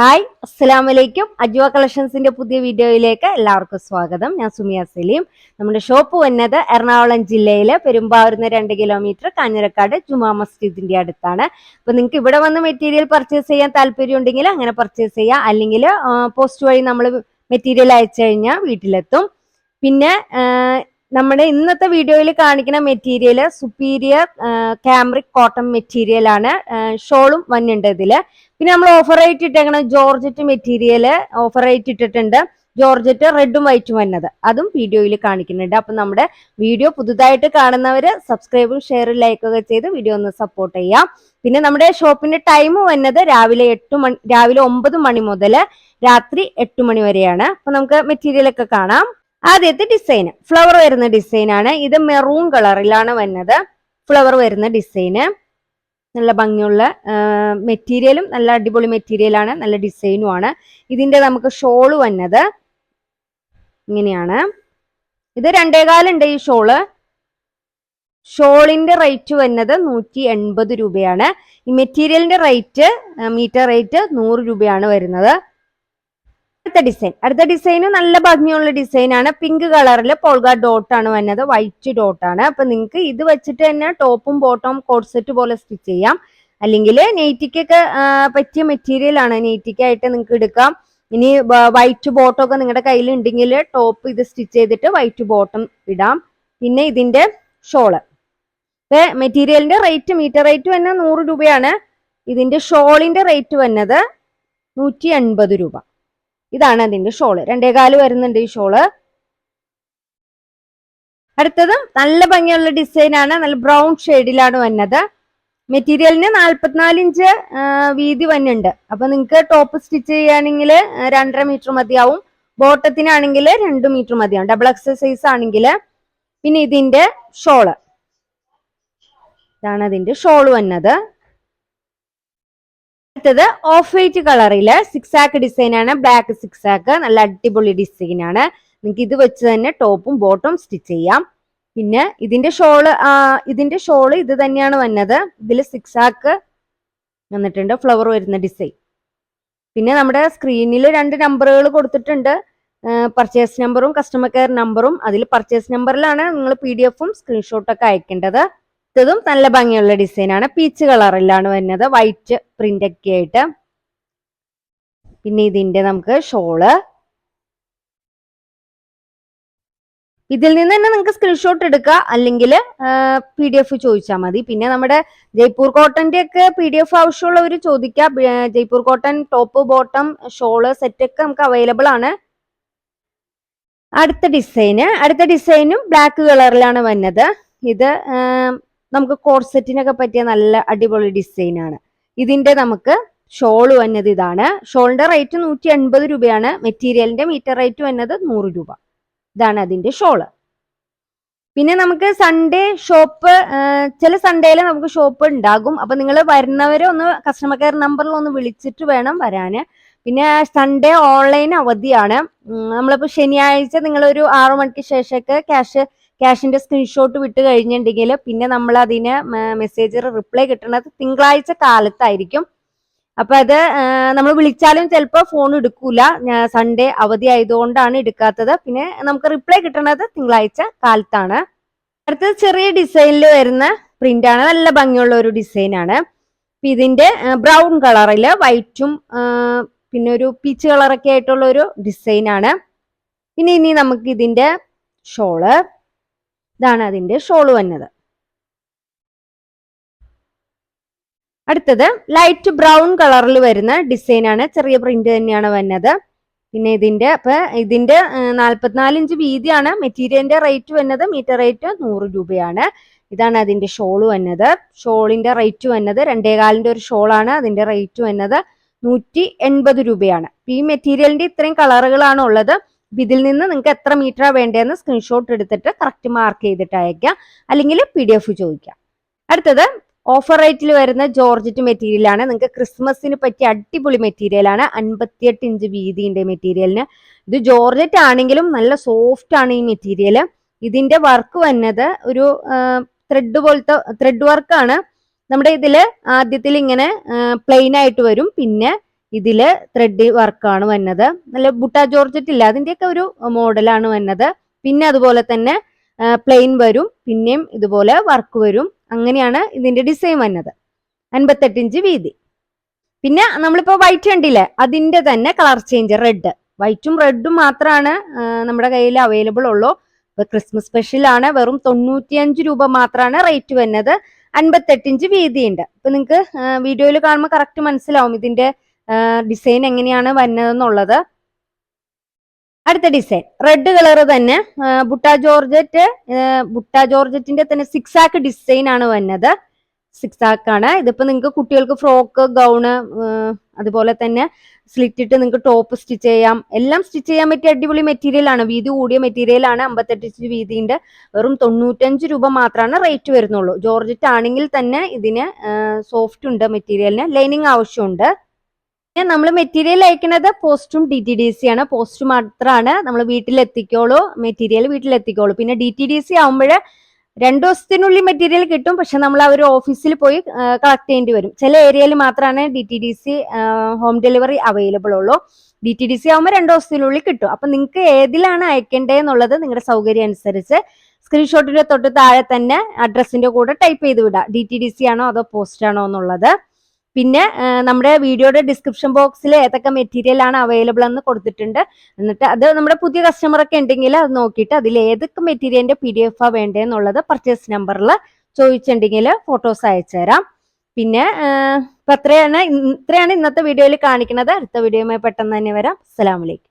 Hi അസ്സലാം വലൈക്കും അജ്വ കളക്ഷൻസിന്റെ പുതിയ വീഡിയോയിലേക്ക് എല്ലാവർക്കും സ്വാഗതം. ഞാൻ സുമിയ സലീം. നമ്മുടെ ഷോപ്പ് വന്നത് എറണാകുളം ജില്ലയിലെ പെരുമ്പാവൂരിന്ന് രണ്ട് കിലോമീറ്റർ കാഞ്ഞിരക്കാട് ജുമാ മസ്ജിദിന്റെ അടുത്താണ്. അപ്പൊ നിങ്ങൾക്ക് ഇവിടെ വന്ന് മെറ്റീരിയൽ പർച്ചേസ് ചെയ്യാൻ താല്പര്യം ഉണ്ടെങ്കിൽ അങ്ങനെ പർച്ചേസ് ചെയ്യാം. അല്ലെങ്കിൽ പോസ്റ്റ് വഴി നമ്മൾ മെറ്റീരിയൽ അയച്ചു കഴിഞ്ഞാൽ വീട്ടിലെത്തും. പിന്നെ നമ്മുടെ ഇന്നത്തെ വീഡിയോയിൽ കാണിക്കുന്ന material superior cambric cotton material ആണ്. ഷോളും വന്നുണ്ട് ഇതിൽ. പിന്നെ നമ്മൾ ഓഫർ റേറ്റ് ഇട്ടേക്കണ ജോർജറ്റ് മെറ്റീരിയൽ ഓഫർ റേറ്റ് ഇട്ടിട്ടുണ്ട്. ജോർജറ്റ് റെഡും വൈറ്റും വന്നത്. അതും വീഡിയോയിൽ കാണിക്കുന്നുണ്ട്. അപ്പൊ നമ്മുടെ വീഡിയോ പുതുതായിട്ട് കാണുന്നവര് സബ്സ്ക്രൈബും ഷെയറും ലൈക്കൊക്കെ ചെയ്ത് വീഡിയോ ഒന്ന് സപ്പോർട്ട് ചെയ്യാം. പിന്നെ നമ്മുടെ ഷോപ്പിന്റെ ടൈം വന്നത് രാവിലെ എട്ട് മണി രാവിലെ ഒമ്പത് മണി മുതൽ രാത്രി എട്ട് മണി വരെയാണ്. അപ്പൊ നമുക്ക് മെറ്റീരിയലൊക്കെ കാണാം. ആദ്യത്തെ ഡിസൈൻ ഫ്ലവർ വരുന്ന ഡിസൈൻ ആണ്. ഇത് മെറൂൺ കളറിലാണ് വന്നത് ഫ്ലവർ വരുന്ന ഡിസൈന് നല്ല ഭംഗിയുള്ള മെറ്റീരിയലും നല്ല അടിപൊളി മെറ്റീരിയലാണ് നല്ല ഡിസൈനും ആണ്. ഇതിന്റെ നമുക്ക് ഷോൾ വന്നത് ഇങ്ങനെയാണ്. ഇത് രണ്ടേകാലുണ്ട് ഈ ഷോൾ ഷോളിന്റെ റേറ്റ് വന്നത് നൂറ്റി എൺപത് രൂപയാണ്. ഈ മെറ്റീരിയലിന്റെ റേറ്റ് മീറ്റർ റേറ്റ് നൂറ് രൂപയാണ് വരുന്നത്. അടുത്ത ഡിസൈൻ അടുത്ത ഡിസൈൻ നല്ല ഭംഗിയുള്ള ഡിസൈൻ ആണ്. പിങ്ക് കളറിൽ പോൾഗ ഡോട്ട് ആണ് വന്നത്. വൈറ്റ് ഡോട്ട് ആണ്. അപ്പൊ നിങ്ങൾക്ക് ഇത് വെച്ചിട്ട് തന്നെ ടോപ്പും ബോട്ടവും കോഡ്സെറ്റ് പോലെ സ്റ്റിച്ച് ചെയ്യാം. അല്ലെങ്കിൽ നെയ്റ്റിക്കൊക്കെ പറ്റിയ മെറ്റീരിയൽ ആണ് നെയ്റ്റിക്കായിട്ട് നിങ്ങൾക്ക് എടുക്കാം. ഇനി വൈറ്റ് ബോട്ടം ഒക്കെ നിങ്ങളുടെ കയ്യിൽ ഉണ്ടെങ്കിൽ ടോപ്പ് ഇത് സ്റ്റിച്ച് ചെയ്തിട്ട് വൈറ്റ് ബോട്ടം ഇടാം. പിന്നെ ഇതിന്റെ ഷോൾ മെറ്റീരിയലിന്റെ റേറ്റ് മീറ്റർ റേറ്റ് തന്നെ നൂറ് രൂപയാണ്. ഇതിന്റെ ഷോളിന്റെ റേറ്റ് വന്നത് നൂറ്റി രൂപ. ഇതാണ് അതിന്റെ ഷോൾ രണ്ടേകാൽ വരുന്നുണ്ട് ഈ ഷോൾ അടുത്തത് നല്ല ഭംഗിയുള്ള ഡിസൈൻ ആണ്. നല്ല ബ്രൗൺ ഷെയ്ഡിലാണ് വന്നത്. മെറ്റീരിയലിന് നാല്പത്തിനാല് ഇഞ്ച് വീതി വന്നുണ്ട് അപ്പൊ നിങ്ങൾക്ക് ടോപ്പ് സ്റ്റിച്ച് ചെയ്യുകയാണെങ്കിൽ രണ്ടര മീറ്റർ മതിയാവും. ബോട്ടത്തിനാണെങ്കിൽ രണ്ട് മീറ്റർ മതിയാവും. ഡബിൾ എക്സസൈസ് ആണെങ്കിൽ പിന്നെ ഇതിന്റെ ഷോൾ ഇതാണ് അതിന്റെ ഷോൾ വന്നത്. അടുത്തത് ഓഫ് വൈറ്റ് കളറിൽ സിക്സ് ആക്ക് ഡിസൈൻ ആണ്. ബ്ലാക്ക് സിക്സ് ആക്ക് നല്ല അടിപൊളി ഡിസൈൻ ആണ്. നിങ്ങൾക്ക് ഇത് വെച്ച് തന്നെ ടോപ്പും ബോട്ടും സ്റ്റിച്ച് ചെയ്യാം. പിന്നെ ഇതിന്റെ ഷോൾ ഇതിന്റെ ഷോൾ ഇത് തന്നെയാണ് വന്നത്. ഇതിൽ സിക്സ് ആക്ക് വന്നിട്ടുണ്ട്. ഫ്ലവർ വരുന്ന ഡിസൈൻ പിന്നെ നമ്മുടെ സ്ക്രീനിൽ രണ്ട് നമ്പറുകൾ കൊടുത്തിട്ടുണ്ട്. പർച്ചേസ് നമ്പറും കസ്റ്റമർ കെയർ നമ്പറും അതിൽ പർച്ചേസ് നമ്പറിലാണ് നിങ്ങൾ പി ഡി എഫും സ്ക്രീൻഷോട്ടൊക്കെ അയക്കേണ്ടത്. ഇതും നല്ല ഭംഗിയുള്ള ഡിസൈൻ ആണ്. പീച്ച് കളറിലാണ് വരുന്നത്. വൈറ്റ് പ്രിന്റ് ഒക്കെ ആയിട്ട്. പിന്നെ ഇതിന്റെ നമുക്ക് ഷോൾ ഇതിൽ നിന്ന് തന്നെ നിങ്ങൾക്ക് സ്ക്രീൻഷോട്ട് എടുക്കുക അല്ലെങ്കിൽ പി ഡി എഫ് ചോദിച്ചാൽ മതി. പിന്നെ നമ്മുടെ ജയ്പൂർ കോട്ടന്റെ ഒക്കെ പി ഡി എഫ് ആവശ്യമുള്ളവർ ചോദിക്കാം Jaipur cotton top bottom shawl set ഒക്കെ നമുക്ക് അവൈലബിൾ ആണ്. അടുത്ത ഡിസൈന് അടുത്ത ഡിസൈനും ബ്ലാക്ക് കളറിലാണ് വന്നത് ഇത് നമുക്ക് കോർസെറ്റിനൊക്കെ പറ്റിയ നല്ല അടിപൊളി ഡിസൈൻ ആണ്. ഇതിന്റെ നമുക്ക് ഷോൾ വന്നത് ഇതാണ്. ഷോളിന്റെ റേറ്റ് നൂറ്റി എൺപത് രൂപയാണ്. മെറ്റീരിയലിന്റെ മീറ്റർ റേറ്റ് വന്നത് നൂറ് രൂപ. ഇതാണ് അതിന്റെ ഷോൾ പിന്നെ നമുക്ക് സൺഡേ ഷോപ്പ് ചില സൺഡേയിൽ നമുക്ക് ഷോപ്പ് ഉണ്ടാകും. അപ്പൊ നിങ്ങൾ വരുന്നവരെ ഒന്ന് കസ്റ്റമർ കെയർ നമ്പറിൽ ഒന്ന് വിളിച്ചിട്ട് വേണം വരാന്. പിന്നെ സൺഡേ ഓൺലൈൻ അവധിയാണ്. നമ്മളിപ്പോ ശനിയാഴ്ച നിങ്ങൾ ഒരു ആറു മണിക്ക് ശേഷമൊക്കെ ക്യാഷ് ക്യാഷിന്റെ സ്ക്രീൻഷോട്ട് വിട്ട് കഴിഞ്ഞിട്ടുണ്ടെങ്കിൽ പിന്നെ നമ്മൾ അതിന് മെസ്സേജ് റിപ്ലൈ കിട്ടുന്നത് തിങ്കളാഴ്ച കാലത്തായിരിക്കും. അപ്പൊ അത് നമ്മൾ വിളിച്ചാലും ചിലപ്പോൾ ഫോൺ എടുക്കൂല. സൺഡേ അവധി ആയതുകൊണ്ടാണ് എടുക്കാത്തത്. പിന്നെ നമുക്ക് റിപ്ലൈ കിട്ടുന്നത് തിങ്കളാഴ്ച കാലത്താണ്. അടുത്തത് ചെറിയ ഡിസൈനിൽ വരുന്ന പ്രിന്റ് ആണ് നല്ല ഭംഗിയുള്ള ഒരു ഡിസൈൻ ആണ് ഇതിന്റെ ബ്രൗൺ കളറിൽ വൈറ്റും പിന്നെ ഒരു പീച്ച് കളറൊക്കെ ആയിട്ടുള്ള ഒരു ഡിസൈൻ ആണ് പിന്നെ ഇനി നമുക്ക് ഇതിന്റെ ഷോൾ. ഇതാണ് അതിന്റെ ഷോൾ വന്നത്. അടുത്തത് ലൈറ്റ് ബ്രൗൺ കളറിൽ വരുന്ന ഡിസൈനാണ് ചെറിയ പ്രിന്റ് തന്നെയാണ് വന്നത്. പിന്നെ ഇതിന്റെ അപ്പൊ ഇതിന്റെ നാല്പത്തിനാല് ഇഞ്ച് വീതിയാണ്. മെറ്റീരിയലിന്റെ റേറ്റ് വന്നത് മീറ്റർ റേറ്റ് നൂറ് രൂപയാണ്. ഇതാണ് അതിന്റെ ഷോൾ വന്നത്. ഷോളിന്റെ റേറ്റ് വന്നത് രണ്ടേകാലിന്റെ ഒരു ഷോളാണ് അതിന്റെ റേറ്റ് വന്നത് നൂറ്റി രൂപയാണ്. ഈ മെറ്റീരിയലിന്റെ ഇത്രയും കളറുകളാണ് ഉള്ളത്. ഇതിൽ നിന്ന് നിങ്ങൾക്ക് എത്ര മീറ്ററാണ് വേണ്ടതെന്ന് സ്ക്രീൻഷോട്ട് എടുത്തിട്ട് കറക്റ്റ് മാർക്ക് ചെയ്തിട്ട് അയക്കാം അല്ലെങ്കിൽ പി ഡി എഫ് ചോദിക്കാം. അടുത്തത് ഓഫർ റേറ്റിൽ വരുന്ന ജോർജറ്റ് മെറ്റീരിയൽ ആണ്. നിങ്ങൾക്ക് ക്രിസ്മസിന് പറ്റിയ അടിപൊളി മെറ്റീരിയൽ ആണ്. അൻപത്തിയെട്ട് ഇഞ്ച് വീതിന്റെ മെറ്റീരിയലിന് ഇത് ജോർജറ്റ് ആണെങ്കിലും നല്ല സോഫ്റ്റ് ആണ് ഈ മെറ്റീരിയൽ ഇതിന്റെ വർക്ക് വന്നത് ഒരു ത്രെഡ് പോലത്തെ ത്രെഡ് വർക്കാണ് നമ്മുടെ ഇതിൽ ആദ്യത്തിൽ ഇങ്ങനെ പ്ലെയിൻ ആയിട്ട് വരും. പിന്നെ ഇതിൽ ത്രെഡ് വർക്കാണ് വന്നത്. നല്ല ബുട്ട ജോർജറ്റ് ഇല്ല. അതിന്റെയൊക്കെ ഒരു മോഡലാണ് വന്നത്. പിന്നെ അതുപോലെ തന്നെ പ്ലെയിൻ വരും. പിന്നെയും ഇതുപോലെ വർക്ക് വരും. അങ്ങനെയാണ് ഇതിന്റെ ഡിസൈൻ വന്നത്. അൻപത്തെട്ട് ഇഞ്ച് വീതി. പിന്നെ നമ്മളിപ്പോ വൈറ്റ് കണ്ടില്ലേ? അതിന്റെ തന്നെ കളർ ചേഞ്ച് റെഡ് വൈറ്റും റെഡും മാത്രമാണ് നമ്മുടെ കയ്യിൽ അവൈലബിൾ ഉള്ളൂ. ഇപ്പൊ ക്രിസ്മസ് സ്പെഷ്യൽ ആണ്. വെറും തൊണ്ണൂറ്റിയഞ്ച് രൂപ മാത്രമാണ് റേറ്റ് വന്നത്. അൻപത്തെട്ട് ഇഞ്ച് വീതിയുണ്ട്. ഇപ്പൊ നിങ്ങൾക്ക് വീഡിയോയിൽ കാണുമ്പോൾ കറക്റ്റ് മനസ്സിലാവും ഇതിന്റെ ഡിസൈൻ എങ്ങനെയാണ് വരുന്നതെന്നുള്ളത് അടുത്ത ഡിസൈൻ റെഡ് കളർ തന്നെ ബുട്ട ജോർജറ്റ് ബുട്ട ജോർജറ്റിന്റെ തന്നെ സിക്സ് ആക്ക് ഡിസൈൻ ആണ് വന്നത്. സിക്സ് ആക്കാണ് ഇതിപ്പോ നിങ്ങൾക്ക് കുട്ടികൾക്ക് ഫ്രോക്ക് ഗൗണ് അതുപോലെ തന്നെ സ്ലിറ്റ് ഇട്ട് നിങ്ങൾക്ക് ടോപ്പ് സ്റ്റിച്ച് ചെയ്യാം. എല്ലാം സ്റ്റിച്ച് ചെയ്യാൻ പറ്റിയ അടിപൊളി മെറ്റീരിയൽ ആണ്. വീതി കൂടിയ മെറ്റീരിയൽ ആണ്. അമ്പത്തെട്ട് ഇഞ്ച് വീതിയുണ്ട്. വെറും തൊണ്ണൂറ്റഞ്ച് രൂപ മാത്രമാണ് റേറ്റ് വരുന്നുള്ളൂ. ജോർജറ്റ് ആണെങ്കിൽ തന്നെ ഇതിന് സോഫ്റ്റ് ഉണ്ട് മെറ്റീരിയലിന് ലൈനിങ് ആവശ്യമുണ്ട്. പിന്നെ നമ്മൾ മെറ്റീരിയൽ അയക്കുന്നത് പോസ്റ്റും ഡി ടി ഡി സി ആണ്. പോസ്റ്റ് മാത്രമാണ് നമ്മൾ വീട്ടിലെത്തിക്കോളൂ. മെറ്റീരിയൽ വീട്ടിലെത്തിക്കോളൂ. പിന്നെ ഡി ടി ഡി സി ആകുമ്പോൾ രണ്ടു ദിവസത്തിനുള്ളിൽ മെറ്റീരിയൽ കിട്ടും. പക്ഷെ നമ്മൾ ആ ഒരു ഓഫീസിൽ പോയി കളക്ട് ചെയ്യേണ്ടി വരും. ചില ഏരിയയിൽ മാത്രമാണ് D T D C home delivery available ഉള്ളൂ. ഡി ടി ഡി സി ആകുമ്പോൾ രണ്ടു ദിവസത്തിനുള്ളിൽ കിട്ടും. അപ്പൊ നിങ്ങൾക്ക് ഏതിലാണ് അയക്കേണ്ടതെന്നുള്ളത് നിങ്ങളുടെ സൗകര്യം അനുസരിച്ച് സ്ക്രീൻഷോട്ടിന്റെ തൊട്ട് താഴെ തന്നെ അഡ്രസ്സിന്റെ കൂടെ ടൈപ്പ് ചെയ്ത് വിടാം. ഡി ടി ഡി സി ആണോ അതോ പോസ്റ്റ് ആണോ എന്നുള്ളത്. പിന്നെ നമ്മുടെ വീഡിയോയുടെ ഡിസ്ക്രിപ്ഷൻ ബോക്സിൽ ഏതൊക്കെ മെറ്റീരിയൽ ആണ് അവൈലബിൾ എന്ന് കൊടുത്തിട്ടുണ്ട്. എന്നിട്ട് അത് നമ്മുടെ പുതിയ കസ്റ്റമർ ഒക്കെ ഉണ്ടെങ്കിൽ അത് നോക്കിയിട്ട് അതിൽ ഏതൊക്കെ മെറ്റീരിയലിന്റെ പി ഡി എഫ് ആ വേണ്ടതെന്നുള്ളത് പർച്ചേസ് നമ്പറിൽ ചോദിച്ചിട്ടുണ്ടെങ്കിൽ ഫോട്ടോസ് അയച്ചു തരാം. പിന്നെ ഇപ്പൊ അത്രയാണ് ഇത്രയാണ് ഇന്നത്തെ വീഡിയോയിൽ കാണിക്കുന്നത്. അടുത്ത വീഡിയോയുമായി പെട്ടെന്ന് തന്നെ വരാം. അസ്സലാമലൈക്കും